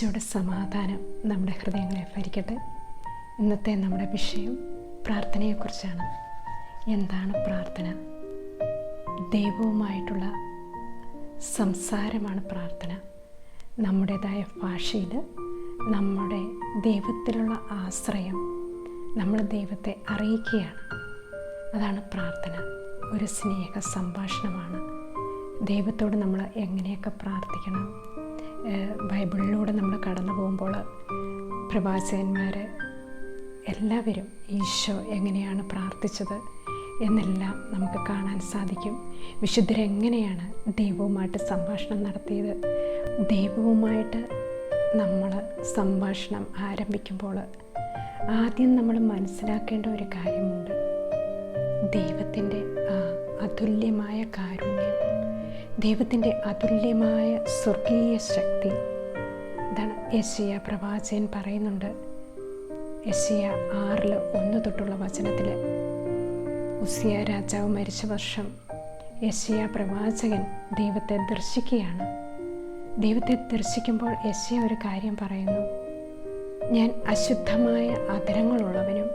ഈശോയുടെ സമാധാനം നമ്മുടെ ഹൃദയങ്ങളെ ഭരിക്കട്ടെ ഇന്നത്തെ നമ്മുടെ വിഷയം പ്രാർത്ഥനയെക്കുറിച്ചാണ്. എന്താണ് പ്രാർത്ഥന? ദൈവവുമായിട്ടുള്ള സംസാരമാണ് പ്രാർത്ഥന. നമ്മുടേതായ ഭാഷയിൽ നമ്മുടെ ദൈവത്തിലുള്ള ആശ്രയം നമ്മൾ ദൈവത്തെ അറിയിക്കുകയാണ്. അതാണ് പ്രാർത്ഥന. ഒരു സ്നേഹ സംഭാഷണമാണ്. ദൈവത്തോട് നമ്മൾ എങ്ങനെയൊക്കെ പ്രാർത്ഥിക്കണം? ബൈബിളിലൂടെ നമ്മൾ കടന്നു പോകുമ്പോൾ പ്രവാചകന്മാർ എല്ലാവരും ഈശോ എങ്ങനെയാണ് പ്രാർത്ഥിച്ചത് എന്നെല്ലാം നമുക്ക് കാണാൻ സാധിക്കും. വിശുദ്ധരെങ്ങനെയാണ് ദൈവവുമായിട്ട് സംഭാഷണം നടത്തിയത്? ദൈവവുമായിട്ട് നമ്മൾ സംഭാഷണം ആരംഭിക്കുമ്പോൾ ആദ്യം നമ്മൾ മനസ്സിലാക്കേണ്ട ഒരു കാര്യമുണ്ട്. ദൈവത്തിന്റെ ആ അതുല്യമായ കാരുണ്യം ദൈവത്തിന്റെ അതുല്യമായ സ്വർഗീയ ശക്തി. ഇതാണ് യശയ പ്രവാചകൻ പറയുന്നുണ്ട്. യശയ ആറിൽ ഒന്ന് തൊട്ടുള്ള വചനത്തിൽ ഉസിയ രാജാവ് മരിച്ച വർഷം യശയ പ്രവാചകൻ ദൈവത്തെ ദർശിക്കുകയാണ്. ദൈവത്തെ ദർശിക്കുമ്പോൾ യശയ ഒരു കാര്യം പറയുന്നു. ഞാൻ അശുദ്ധമായ അതരങ്ങളുള്ളവനും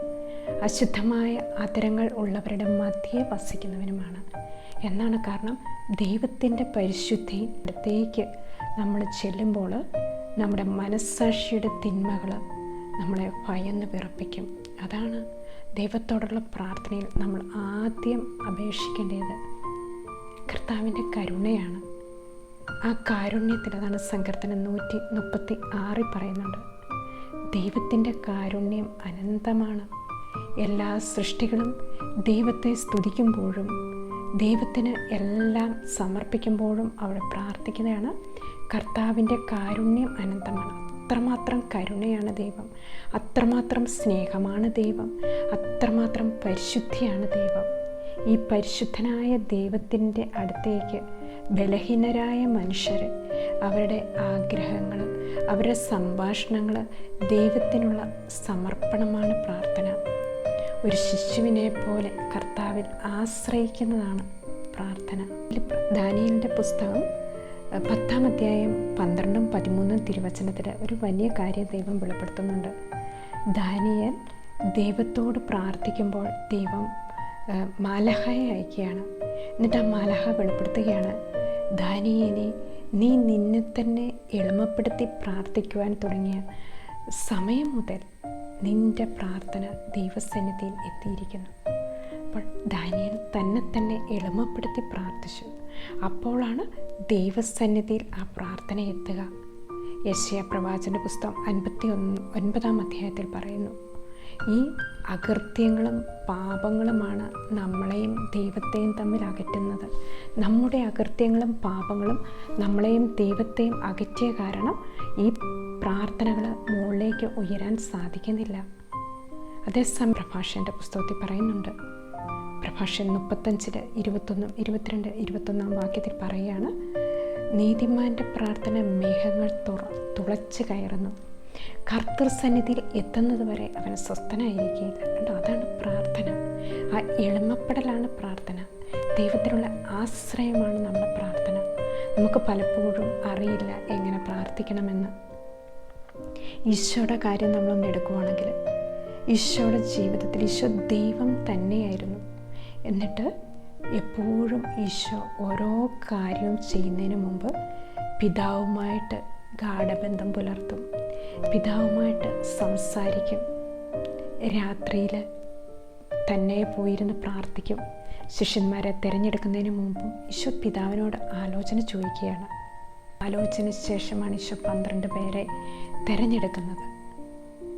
അശുദ്ധമായ അതരങ്ങൾ ഉള്ളവരുടെ മധ്യേ വസിക്കുന്നവനുമാണ്. എന്നാണ് കാരണം ദൈവത്തിന്റെ പരിശുദ്ധി അടുത്തേക്ക് നമ്മൾ ചെല്ലുമ്പോൾ നമ്മുടെ മനസ്സാക്ഷിയുടെ തിന്മകൾ നമ്മളെ ഭയന്ന് വിറപ്പിക്കും. അതാണ് ദൈവത്തോടുള്ള പ്രാർത്ഥനയിൽ നമ്മൾ ആദ്യം അപേക്ഷിക്കേണ്ടത്. കർത്താവിന്റെ കരുണയാണ്. ആ കാരുണ്യത്തിൽ അതാണ് സങ്കീർത്തനം നൂറ്റി മുപ്പത്തി ആറിൽ പറയുന്നുണ്ട്. ദൈവത്തിന്റെ കാരുണ്യം അനന്തമാണ്. എല്ലാ സൃഷ്ടികളും ദൈവത്തെ സ്തുതിക്കുമ്പോഴും ദൈവത്തിന് എല്ലാം സമർപ്പിക്കുമ്പോഴും അവൾ പ്രാർത്ഥിക്കുന്നതാണ്. കർത്താവിന്റെ കാരുണ്യം അനന്തമാണ്. അത്രമാത്രം കരുണയാണ് ദൈവം. അത്രമാത്രം സ്നേഹമാണ് ദൈവം. അത്രമാത്രം പരിശുദ്ധിയാണ് ദൈവം. ഈ പരിശുദ്ധനായ ദൈവത്തിന്റെ അടുത്തേക്ക് ബലഹീനരായ മനുഷ്യർ അവരുടെ ആഗ്രഹങ്ങൾ അവരുടെ സംഭാഷണങ്ങൾ ദൈവത്തിനുള്ള സമർപ്പണമാണ് പ്രാർത്ഥന. ഒരു ശിശുവിനെ പോലെ കർത്താവിൽ ആശ്രയിക്കുന്നതാണ് പ്രാർത്ഥന. ദാനിയലിന്റെ പുസ്തകം പത്താം അധ്യായം പന്ത്രണ്ടും പതിമൂന്നും തിരുവചനത്തിൽ ഒരു വലിയ കാര്യം ദൈവം വെളിപ്പെടുത്തുന്നുണ്ട്. ദാനിയൽ ദൈവത്തോട് പ്രാർത്ഥിക്കുമ്പോൾ ദൈവം മാലഹയെ അയക്കുകയാണ്. എന്നിട്ട് ആ മാലഹ വെളിപ്പെടുത്തുകയാണ് ദാനിയനെ നീ നിന്നെ തന്നെ എളിമപ്പെടുത്തി പ്രാർത്ഥിക്കുവാൻ തുടങ്ങിയ സമയം മുതൽ നിന്റെ പ്രാർത്ഥന ദൈവസന്നിധിയിൽ എത്തിയിരിക്കുന്നു. അപ്പോൾ ദാനിയൽ തന്നെ തന്നെ എളിമപ്പെടുത്തി പ്രാർത്ഥിച്ചു. അപ്പോഴാണ് ദൈവസന്നിധിയിൽ ആ പ്രാർത്ഥന എത്തുക. യശയ പ്രവാചന പുസ്തകം അൻപത്തി ഒന്ന് ഒൻപതാം അധ്യായത്തിൽ പറയുന്നു ഈ അകൃത്യങ്ങളും പാപങ്ങളുമാണ് നമ്മളെയും ദൈവത്തെയും തമ്മിൽ അകറ്റുന്നത്. നമ്മുടെ അകൃത്യങ്ങളും പാപങ്ങളും നമ്മളെയും ദൈവത്തെയും അകറ്റിയ കാരണം ഈ പ്രാർത്ഥനകൾ മുകളിലേക്ക് ഉയരാൻ സാധിക്കുന്നില്ല. അതേസമയം പ്രഭാഷന്റെ പുസ്തകത്തിൽ പറയുന്നുണ്ട്. പ്രഭാഷൻ മുപ്പത്തഞ്ചിൽ ഇരുപത്തൊന്നും ഇരുപത്തിരണ്ട് ഇരുപത്തൊന്നാം വാക്യത്തിൽ പറയുകയാണ് നീതിമാന്റെ പ്രാർത്ഥന മേഘങ്ങൾ തുറ തുളച്ച് കയറുന്നു. കർത്തൃസന്നിധിയിൽ എത്തുന്നത് വരെ അവൻ സ്വസ്ഥനായിരിക്കുകയില്ല കണ്ടോ? അതാണ് പ്രാർത്ഥന. ആ എളിമപ്പെടലാണ് പ്രാർത്ഥന. ദൈവത്തിനുള്ള ആശ്രയമാണ് നമ്മുടെ പ്രാർത്ഥന. നമുക്ക് പലപ്പോഴും അറിയില്ല എങ്ങനെ പ്രാർത്ഥിക്കണമെന്ന്. ഈശോയുടെ കാര്യം നമ്മളൊന്ന് എടുക്കുവാണെങ്കിൽ ഈശോയുടെ ജീവിതത്തിൽ ഈശോ ദൈവം തന്നെയായിരുന്നു. എന്നിട്ട് എപ്പോഴും ഈശോ ഓരോ കാര്യവും ചെയ്യുന്നതിന് മുമ്പ് പിതാവുമായിട്ട് ഗാഠബന്ധം പുലർത്തും. പിതാവുമായിട്ട് സംസാരിക്കും. രാത്രിയിൽ തന്നെ പോയിരുന്ന് പ്രാർത്ഥിക്കും. ശിഷ്യന്മാരെ തിരഞ്ഞെടുക്കുന്നതിന് മുമ്പും ഈശോ പിതാവിനോട് ആലോചന ചോദിക്കുകയാണ്. ആലോചന ശേഷമാണ് ഈശോ പന്ത്രണ്ട് പേരെ തിരഞ്ഞെടുക്കുന്നത്.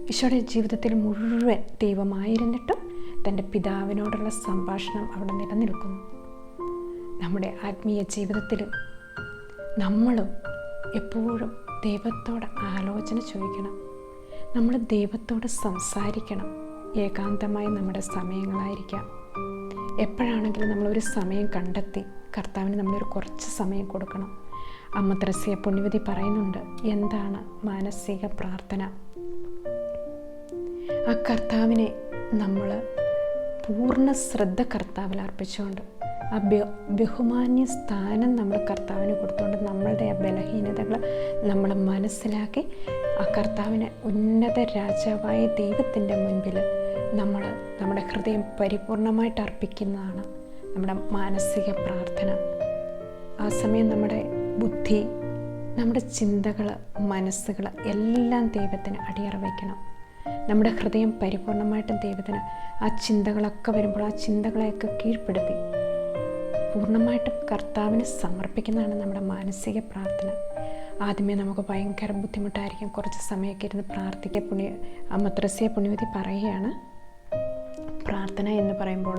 ഈശോയുടെ ജീവിതത്തിൽ മുഴുവൻ ദൈവമായിരുന്നിട്ടും തന്റെ പിതാവിനോടുള്ള സംഭാഷണം അവിടെ നിലനിൽക്കുന്നു. നമ്മുടെ ആത്മീയ ജീവിതത്തിലും നമ്മളും എപ്പോഴും ദൈവത്തോട് ആലോചന ചോദിക്കണം. നമ്മൾ ദൈവത്തോട് സംസാരിക്കണം. ഏകാന്തമായി നമ്മുടെ സമയങ്ങളായിരിക്കാം. എപ്പോഴാണെങ്കിലും നമ്മളൊരു സമയം കണ്ടെത്തി കർത്താവിന് നമ്മളൊരു കുറച്ച് സമയം കൊടുക്കണം. അമ്മ ത്രസ്യ പുണ്യവതി പറയുന്നുണ്ട് എന്താണ് മാനസിക പ്രാർത്ഥന? ആ കർത്താവിനെ നമ്മൾ പൂർണ ശ്രദ്ധ കർത്താവിൽ അർപ്പിച്ചുകൊണ്ട് ആ ബഹുമാന്യ സ്ഥാനം നമ്മൾ കർത്താവിന് കൊടുത്തുകൊണ്ട് നമ്മളുടെ ആ ബലഹീനതകൾ നമ്മൾ മനസ്സിലാക്കി ആ കർത്താവിനെ ഉന്നത രാജാവായ ദൈവത്തിന്റെ മുൻപിൽ നമ്മൾ നമ്മുടെ ഹൃദയം പരിപൂർണമായിട്ട് അർപ്പിക്കുന്നതാണ് നമ്മുടെ മാനസിക പ്രാർത്ഥന. ആ സമയം നമ്മുടെ ബുദ്ധി നമ്മുടെ ചിന്തകൾ മനസ്സുകൾ എല്ലാം ദൈവത്തിന് അടിയറ വയ്ക്കണം. നമ്മുടെ ഹൃദയം പരിപൂർണമായിട്ടും ദൈവത്തിന് ആ ചിന്തകളൊക്കെ വരുമ്പോൾ ആ ചിന്തകളെയൊക്കെ കീഴ്പ്പെടുത്തി. പൂർണമായിട്ടും കർത്താവിന് സമർപ്പിക്കുന്നതാണ് നമ്മുടെ മാനസിക പ്രാർത്ഥന. ആദ്യമേ നമുക്ക് ഭയങ്കര ബുദ്ധിമുട്ടായിരിക്കും. കുറച്ച് സമയമൊക്കെ ഇരുന്ന് പ്രാർത്ഥിക്കുക പുണ്യ അമ്മത്രസ്യ പുണ്യവതി പറയുകയാണ്. പ്രാർത്ഥന എന്ന് പറയുമ്പോൾ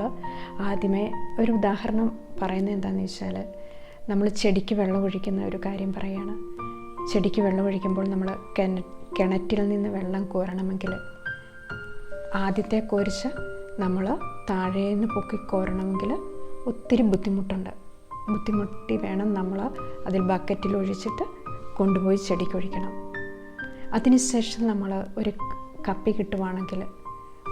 ആദ്യമേ ഒരു ഉദാഹരണം പറയുന്നത് എന്താണെന്ന് വെച്ചാൽ നമ്മൾ ചെടിക്ക് വെള്ളം ഒഴിക്കുന്ന ഒരു കാര്യം പറയുകയാണ്. ചെടിക്ക് വെള്ളം ഒഴിക്കുമ്പോൾ നമ്മൾ കിണ കിണറ്റിൽ നിന്ന് വെള്ളം കോരണമെങ്കിൽ ആദ്യത്തെ കോരിച്ച് നമ്മൾ താഴേന്ന് പൊക്കി കോരണമെങ്കിൽ ഒത്തിരി ബുദ്ധിമുട്ടുണ്ട്. ബുദ്ധിമുട്ടി വേണം നമ്മൾ അതിൽ ബക്കറ്റിൽ ഒഴിച്ചിട്ട് കൊണ്ടുപോയി ചെടിക്ക് ഒഴിക്കണം. അതിനുശേഷം നമ്മൾ ഒരു കപ്പി കിട്ടുവാണെങ്കിൽ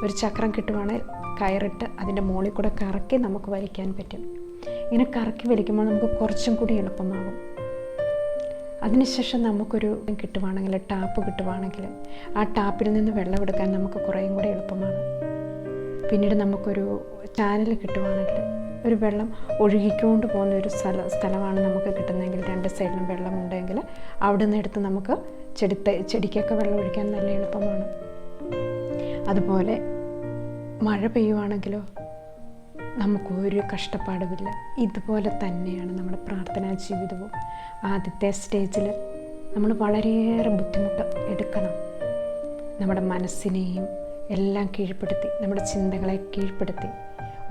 ഒരു ചക്രം കിട്ടുവാണെങ്കിൽ കയറിട്ട് അതിന്റെ മുകളിൽ കൂടെ കറക്കി നമുക്ക് വലിക്കാൻ പറ്റും. ഇങ്ങനെ കറക്കി വലിക്കുമ്പോൾ നമുക്ക് കുറച്ചും കൂടി എളുപ്പമാകും. അതിനുശേഷം നമുക്കൊരു കിട്ടുവാണെങ്കിൽ ടാപ്പ് കിട്ടുവാണെങ്കിൽ ആ ടാപ്പിൽ നിന്ന് വെള്ളം എടുക്കാൻ നമുക്ക് കുറേയും കൂടി എളുപ്പമാണ്. പിന്നീട് നമുക്കൊരു ചാനൽ കിട്ടുവാണെങ്കിൽ ഒരു വെള്ളം ഒഴുകിക്കൊണ്ട് പോകുന്ന ഒരു സ്ഥല സ്ഥലമാണ് നമുക്ക് കിട്ടുന്നതെങ്കിൽ രണ്ട് സൈഡിലും വെള്ളമുണ്ടെങ്കിൽ അവിടെ നിന്ന് എടുത്ത് നമുക്ക് ചെടിത്ത ചെടിക്കൊക്കെ വെള്ളം ഒഴിക്കാൻ നല്ല എളുപ്പമാണ്. അതുപോലെ മഴ പെയ്യുവാണെങ്കിലോ നമുക്കൊരു കഷ്ടപ്പാടുമില്ല. ഇതുപോലെ തന്നെയാണ് നമ്മുടെ പ്രാർത്ഥനാ ജീവിതവും. ആദ്യത്തെ സ്റ്റേജിൽ നമ്മൾ വളരെയേറെ ബുദ്ധിമുട്ട് എടുക്കണം. നമ്മുടെ മനസ്സിനെയും എല്ലാം കീഴ്പ്പെടുത്തി നമ്മുടെ ചിന്തകളെ കീഴ്പ്പെടുത്തി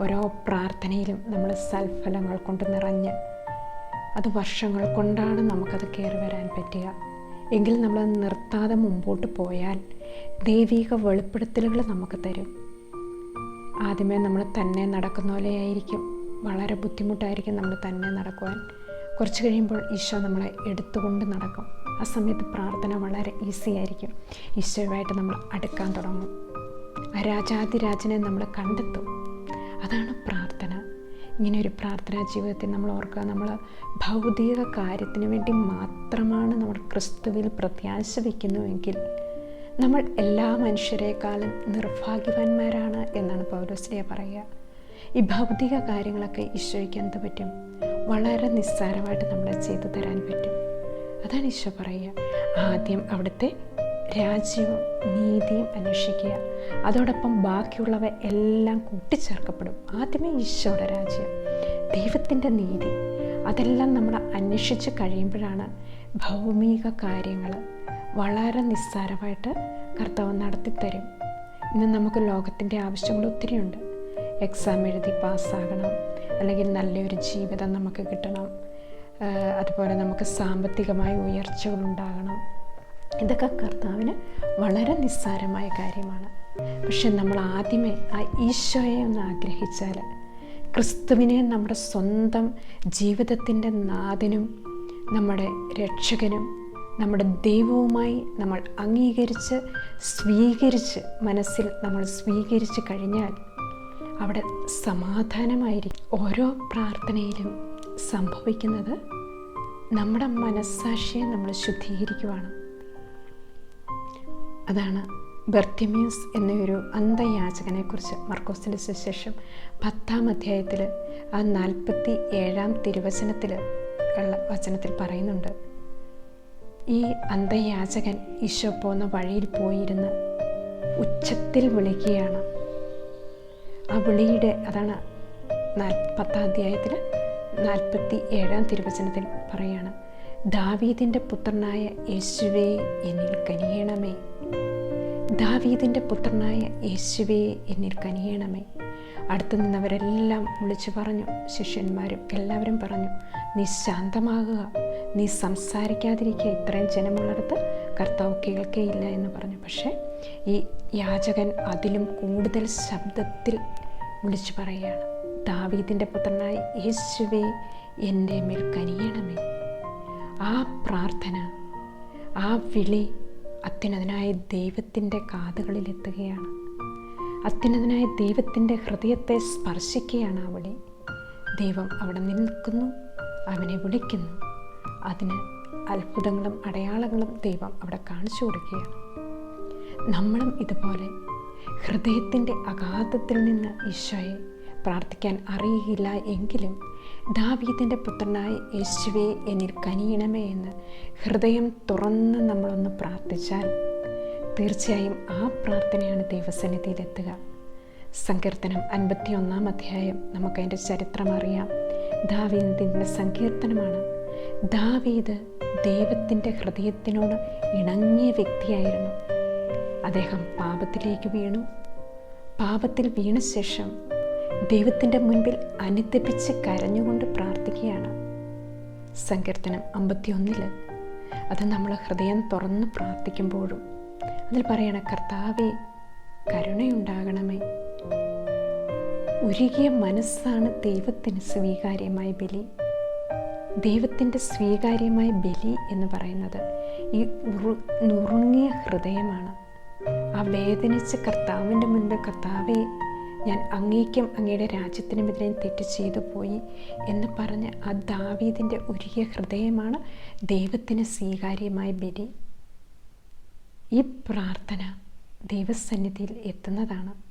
ഓരോ പ്രാർത്ഥനയിലും നമ്മൾ സൽഫലങ്ങൾ കൊണ്ട് നിറഞ്ഞ് അത് വർഷങ്ങൾ കൊണ്ടാണ് നമുക്കത് കയറി വരാൻ പറ്റുക. എങ്കിൽ നമ്മൾ നിർത്താതെ മുമ്പോട്ട് പോയാൽ ദൈവിക വെളിപ്പെടുത്തലുകൾ നമുക്ക് തരും. ആദ്യമേ നമ്മൾ തന്നെ നടക്കുന്ന പോലെയായിരിക്കും വളരെ ബുദ്ധിമുട്ടായിരിക്കും നമ്മൾ തന്നെ നടക്കുവാൻ. കുറച്ച് കഴിയുമ്പോൾ ഈശോ നമ്മളെ എടുത്തുകൊണ്ട് നടക്കും. ആ സമയത്ത് പ്രാർത്ഥന വളരെ ഈസി ആയിരിക്കും. ഈശോയുമായിട്ട് നമ്മൾ അടുക്കാൻ തുടങ്ങും. ആ രാജാതിരാജനെ നമ്മൾ കണ്ടെത്തും. അതാണ് പ്രാർത്ഥന. ഇങ്ങനെ ഒരു പ്രാർത്ഥനാ ജീവിതത്തിൽ നമ്മൾ ഓർക്കുക. നമ്മൾ ഭൗതിക കാര്യത്തിന് വേണ്ടി മാത്രമാണ് നമ്മൾ ക്രിസ്തുവിൽ പ്രത്യാശ വയ്ക്കുന്നുവെങ്കിൽ നമ്മൾ എല്ലാ മനുഷ്യരെക്കാളും നിർഭാഗ്യവാന്മാരാണ് എന്നാണ് പൗലോസ്ലിയ പറയുക. ഈ ഭൗതിക കാര്യങ്ങളൊക്കെ ഈശോയ്ക്ക് എന്ത് പറ്റും? വളരെ നിസ്സാരമായിട്ട് നമ്മളെ ചെയ്തു തരാൻ പറ്റും. അതാണ് ഈശോ പറയുക. ആദ്യം അവിടുത്തെ രാജ്യവും നീതിയും അന്വേഷിക്കുക. അതോടൊപ്പം ബാക്കിയുള്ളവ എല്ലാം കൂട്ടിച്ചേർക്കപ്പെടും. ആദ്യമേ ഈശോയുടെ രാജ്യം. ദൈവത്തിന്റെ നീതി. അതെല്ലാം നമ്മൾ അന്വേഷിച്ച് കഴിയുമ്പോഴാണ് ഭൗമിക കാര്യങ്ങൾ വളരെ നിസ്സാരമായിട്ട് കർത്താവ് നടത്തിത്തരും. ഇന്ന് നമുക്ക് ലോകത്തിന്റെ ആവശ്യങ്ങൾ ഒത്തിരിയുണ്ട്. എക്സാം എഴുതി പാസ്സാകണം. അല്ലെങ്കിൽ നല്ലൊരു ജീവിതം നമുക്ക് കിട്ടണം. അതുപോലെ നമുക്ക് സാമ്പത്തികമായ ഉയർച്ചകളുണ്ടാകണം ഇതൊക്കെ കർത്താവിന് വളരെ നിസ്സാരമായ കാര്യമാണ്. പക്ഷെ നമ്മൾ ആദ്യമേ ആ ഈശോയെ ഒന്ന് ആഗ്രഹിച്ചാൽ ക്രിസ്തുവിനെ നമ്മുടെ സ്വന്തം ജീവിതത്തിന്റെ നാഥനും നമ്മുടെ രക്ഷകനും നമ്മുടെ ദൈവവുമായി നമ്മൾ അംഗീകരിച്ച് സ്വീകരിച്ച് മനസ്സിൽ നമ്മൾ സ്വീകരിച്ച് കഴിഞ്ഞാൽ അവിടെ സമാധാനമായിരിക്കും. ഓരോ പ്രാർത്ഥനയിലും സംഭവിക്കുന്നത് നമ്മുടെ മനസ്സാക്ഷിയെ നമ്മൾ ശുദ്ധീകരിക്കുവാണ്. അതാണ് ബർത്തിമ്യൂസ് എന്നൊരു അന്ധയാചകനെക്കുറിച്ച് മർക്കോസിന്റെ സുശേഷം പത്താം അധ്യായത്തിൽ ആ നാൽപ്പത്തി ഏഴാം തിരുവചനത്തിൽ ഉള്ള വചനത്തിൽ പറയുന്നുണ്ട്. ഈ അന്ധയാചകൻ ഈശോ പോകുന്ന വഴിയിൽ പോയിരുന്ന് ഉച്ചത്തിൽ വിളിക്കുകയാണ്. ആ വിളിയുടെ അതാണ് പത്താം അധ്യായത്തിൽ നാൽപ്പത്തി ഏഴാം തിരുവചനത്തിൽ പറയാണ്. ദാവീദിന്റെ പുത്രനായ യേശുവേ എന്നിൽ കനിയണമേ. ദാവീദിന്റെ പുത്രനായ യേശുവേ എന്നിൽ കനിയണമേ. അടുത്ത് നിന്നവരെല്ലാം വിളിച്ചു പറഞ്ഞു ശിഷ്യന്മാരും എല്ലാവരും പറഞ്ഞു നീ ശാന്തമാകുക നീ സംസാരിക്കാതിരിക്കുക. ഇത്രയും ജനമുള്ളിടത്ത് കർത്താവ് കേൾക്കേയില്ല എന്ന് പറഞ്ഞു. പക്ഷേ ഈ യാചകൻ അതിലും കൂടുതൽ ശബ്ദത്തിൽ വിളിച്ചു പറയുകയാണ് ദാവീദിന്റെ പുത്രനായ യേശുവേ എന്റെ മേൽ കനിയണമേ. ആ പ്രാർത്ഥന ആ വിളി അത്യുന്നതനായ ദൈവത്തിന്റെ കാതുകളിലെത്തുകയാണ് അത്യുന്നതനായ ദൈവത്തിന്റെ ഹൃദയത്തെ സ്പർശിക്കുകയാണ് ആ വിളി. ദൈവം അവിടെ നിൽക്കുന്നു അവനെ വിളിക്കുന്നു. അതിന് അത്ഭുതങ്ങളും അടയാളങ്ങളും ദൈവം അവിടെ കാണിച്ചു കൊടുക്കുകയാണ്. നമ്മളും ഇതുപോലെ ഹൃദയത്തിന്റെ അഗാധത്തിൽ നിന്ന് ഈശോയെ പ്രാർത്ഥിക്കാൻ അറിയില്ല എങ്കിലും ദാവീദിന്റെ പുത്രനായ യേശുവെ എന്നിൽ കനിയണമേ എന്ന് ഹൃദയം തുറന്ന് നമ്മളൊന്ന് പ്രാർത്ഥിച്ചാൽ തീർച്ചയായും ആ പ്രാർത്ഥനയാണ് ദൈവസന്നിധിയിലെത്തുക. സങ്കീർത്തനം അൻപത്തി ഒന്നാം അധ്യായം നമുക്കതിന്റെ ചരിത്രം അറിയാം. ദാവീദിന്റെ സങ്കീർത്തനമാണ്. ദാവീദ് ദൈവത്തിന്റെ ഹൃദയത്തിനോട് ഇണങ്ങിയ വ്യക്തിയായിരുന്നു. അദ്ദേഹം പാപത്തിലേക്ക് വീണു. പാപത്തിൽ വീണ ശേഷം ദൈവത്തിന്റെ മുൻപിൽ അനുദപിച്ച് കരഞ്ഞുകൊണ്ട് പ്രാർത്ഥിക്കുകയാണ്. സങ്കീർത്തനം അമ്പത്തിയൊന്നിൽ. അത് നമ്മൾ ഹൃദയം തുറന്ന് പ്രാർത്ഥിക്കുമ്പോഴും അതിൽ പറയണ കർത്താവെ കരുണയുണ്ടാകണമേ. ഉരുകിയ മനസ്സാണ് ദൈവത്തിന് സ്വീകാര്യമായ ബലി. ദൈവത്തിന്റെ സ്വീകാര്യമായ ബലി എന്ന് പറയുന്നത് ഈ നുറുങ്ങിയ ഹൃദയമാണ്. ആ വേദനിച്ച കർത്താവിന്റെ മുൻപ് കർത്താവെ ഞാൻ അങ്ങേക്കും അങ്ങയുടെ രാജ്യത്തിനുമെതിരെ തെറ്റ് ചെയ്തു പോയി എന്ന് പറഞ്ഞ് ആ ദാവീദിന്റെ ഉരുകിയ ഹൃദയമാണ് ദൈവത്തിന് സ്വീകാര്യമായ ബലി. ഈ പ്രാർത്ഥന ദൈവസന്നിധിയിൽ എത്തുന്നതാണ്.